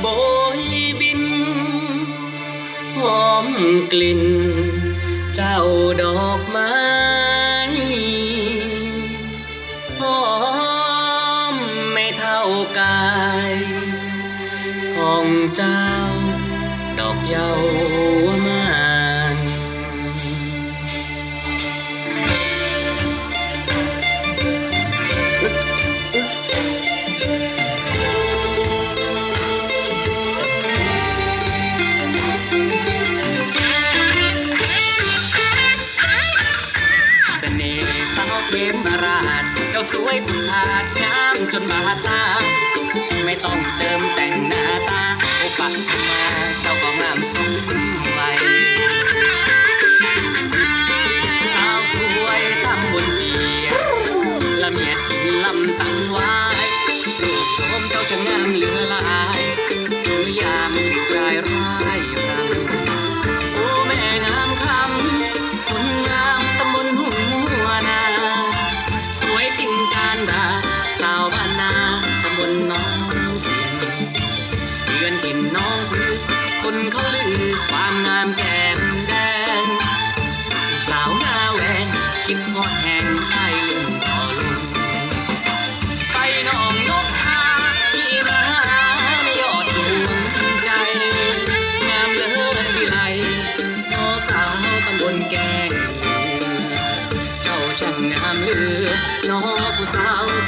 โบยบิน หอมกลิ่น เจ้าดอกไม้หอมไม่เท่ากาย ของเจ้าดอกเยา สวยผ่าดงามจนบาตา ไม่ต้องเติมแต่งหน้าตาโอปะมาเจ้าก็งามสุด น้องผู้สาว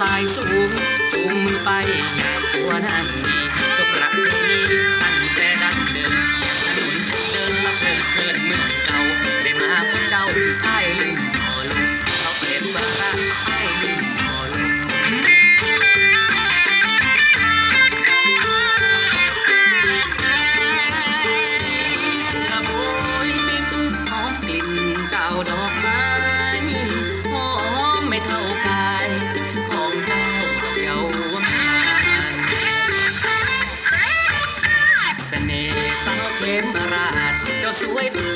สายสูงจูงมือไปงานตัวนั้น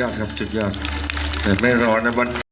ยอดครับสุดยอด แต่ไม่รอนะมัน